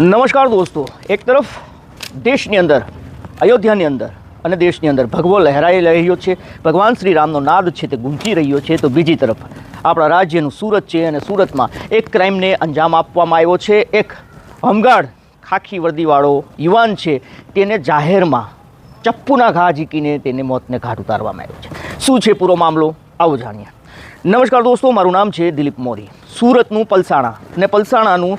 નમસ્કાર દોસ્તો. એક તરફ દેશની અંદર, અયોધ્યાની અંદર અને દેશની અંદર ભગવો લહેરાઈ રહ્યો છે. ભગવાન શ્રી રામનો નાદ છે તે ગુંજી રહ્યો છે. તો બીજી તરફ આપણા રાજ્યનું સુરત છે અને સુરતમાં એક ક્રાઇમને અંજામ આપવામાં આવ્યો છે. એક હોમગાર્ડ ખાખી વર્દીવાળો યુવાન છે. તેને જાહેરમાં ચપ્પુના ઘા ઝીકીને તેને મોતને ઘાટ ઉતારવામાં આવ્યો છે. શું છે પૂરો મામલો? આવો જાણીએ. નમસ્કાર દોસ્તો, મારું નામ છે દિલીપ મોરી સુરતનું પલસાણા અને પલસાણાનું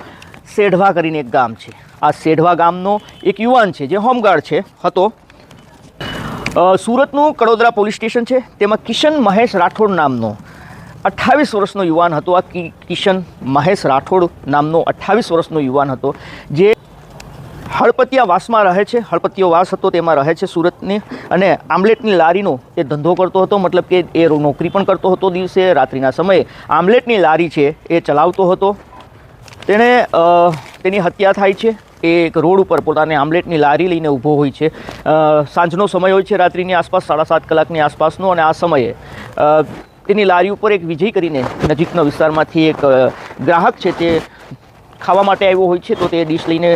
સેઢવા કરીને એક ગામ છે. આ સેઢવા ગામનો એક યુવાન છે, જે હોમગાર્ડ છે, હતો. સુરતનું કડોદરા પોલીસ સ્ટેશન છે. તેમાં કિશન મહેશ રાઠોડ નામનો અઠ્ઠાવીસ વર્ષનો યુવાન હતો. આ કિશન મહેશ રાઠોડ નામનો અઠ્ઠાવીસ વર્ષનો યુવાન હતો, જે હળપતિયા વાસમાં રહે છે. હળપતિયો વાસ હતો, તેમાં રહે છે સુરતની. અને આમલેટની લારીનો એ ધંધો કરતો હતો, મતલબ કે એ નોકરી પણ કરતો હતો દિવસે, રાત્રિના સમયે. આમલેટની લારી છે, એ ચલાવતો હતો. તેણે તેની હત્યા થાય છે. એ એક રોડ ઉપર પોતાની આમલેટની લારી લઈને ઊભો હોય છે. સાંજનો સમય હોય છે, રાત્રિની આસપાસ સાડા સાત કલાકની આસપાસનો અને આ સમયે તેની લારી ઉપર એક વિજય કરીને નજીકના વિસ્તારમાંથી એક ગ્રાહક છે તે ખાવા માટે આવ્યો હોય છે, તો તે ડીશ લઈને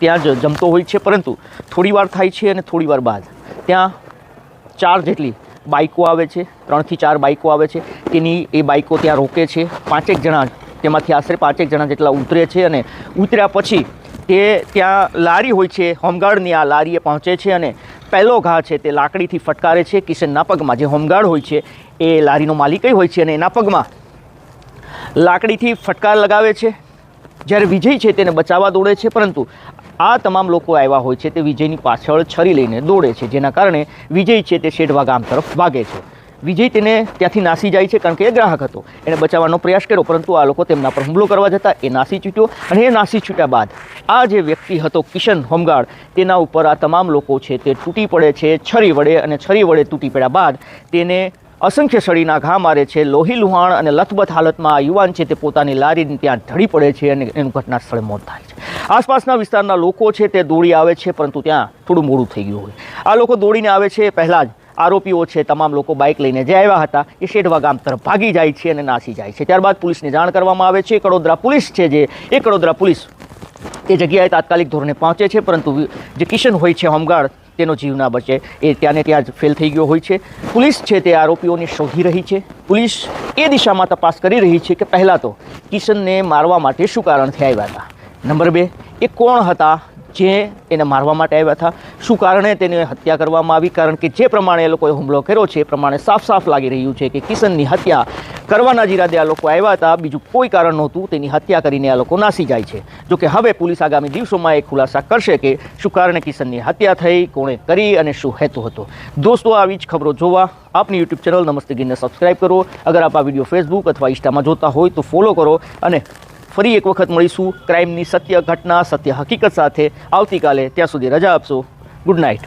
ત્યાં જ જમતો હોય છે. પરંતુ થોડી વાર થાય છે અને થોડીવાર બાદ ત્યાં ચાર જેટલી બાઇકો આવે છે, ત્રણથી ચાર બાઇકો આવે છે. તેની એ બાઇકો ત્યાં રોકે છે. પાંચેક જણા તેમાંથી આશરે પાંચેક જણા જેટલા ઉતરે છે અને ઉતર્યા પછી તે ત્યાં લારી હોય છે, હોમગાર્ડની આ લારીએ પહોંચે છે અને પહેલો ઘા છે તે લાકડીથી ફટકારે છે. કિશનના પગમાં જે હોમગાર્ડ હોય છે, એ લારીનો માલિક હોય છે અને એના પગમાં લાકડીથી ફટકાર લગાવે છે. જ્યારે વિજય છે તેને બચાવવા દોડે છે, પરંતુ આ તમામ લોકો આવ્યા હોય છે તે વિજયની પાછળ છરી લઈને દોડે છે, જેના કારણે વિજય છે તે શેઢવા ગામ તરફ ભાગે છે. વિજય તેને ત્યાંથી નાસી જાય છે કારણ કે એ ગ્રાહક હતો. એને બચાવવાનો પ્રયાસ કર્યો, પરંતુ આ લોકો તેમના પર હુમલો કરવા જતાં એ નાસી છૂટ્યો અને એ નાસી છૂટ્યા બાદ આ જે વ્યક્તિ હતો કિશન હોમગાર્ડ, તેના ઉપર આ તમામ લોકો છે તે તૂટી પડે છે, છરી વડે અને છરી વડે તૂટી પડ્યા બાદ તેને અસંખ્ય સળીના ઘા મારે છે, લોહી લુહાણ અને લથબથ હાલતમાં આ યુવાન છે તે પોતાની લારીને ત્યાં ઢળી પડે છે અને એનું ઘટના સ્થળે મોત થાય છે. આસપાસના વિસ્તારના લોકો છે તે દોડી આવે છે, પરંતુ ત્યાં થોડું મોડું થઈ ગયું હોય. આ લોકો દોડીને આવે છે પહેલાં જ આરોપીઓ છે, તમામ લોકો બાઇક લઈને જે આવ્યા હતા, એ શેઢવા ગામ તરફ ભાગી જાય છે અને નાસી જાય છે. ત્યારબાદ પોલીસને જાણ કરવામાં આવે છે. કડોદરા પોલીસ છે જે, એ કડોદરા પોલીસ એ જગ્યાએ તાત્કાલિક ધોરણે પહોંચે છે, પરંતુ જે કિશન હોય છે, હોમગાર્ડ, તેનો જીવ ના બચે. એ ત્યાંને ત્યાં જ ફેલ થઈ ગયો હોય છે. પોલીસ છે, તે આરોપીઓને શોધી રહી છે. પોલીસ એ દિશામાં તપાસ કરી રહી છે કે પહેલાં તો કિશનને મારવા માટે શું કારણથી આવ્યા હતા? નંબર બે, એ કોણ હતા? જે એને મારવા માટે આવ્યા હતા. શું કારણે તેને હત્યા કરવામાં આવી? કારણ કે જે પ્રમાણે એ લોકોએ હુમલો કર્યો છે, એ પ્રમાણે સાફ સાફ લાગી રહ્યું છે કે કિશનની હત્યા કરવાના જ ઈરાદે આ લોકો આવ્યા હતા. બીજું કોઈ કારણ નહોતું. તેની હત્યા કરીને આ લોકો નાસી જાય છે. જો કે હવે પોલીસ આગામી દિવસોમાં એ ખુલાસા કરશે કે શું કારણે કિશનની હત્યા થઈ, કોણે કરી અને શું હેતુ હતો. દોસ્તો, આવી જ ખબરો જોવા આપની યુટ્યુબ ચેનલ નમસ્તે ગીરને સબસ્ક્રાઈબ કરો. અગર આપ આ વીડિયો ફેસબુક અથવા ઇન્સ્ટામાં જોતા હોય તો ફોલો કરો અને ફરી એક વખત મળીશું. ક્રાઇમની સત્ય ઘટના સત્ય હકીકત સાથે. આવતીકાલે ત્યાં સુધી રજા આપશો. Good night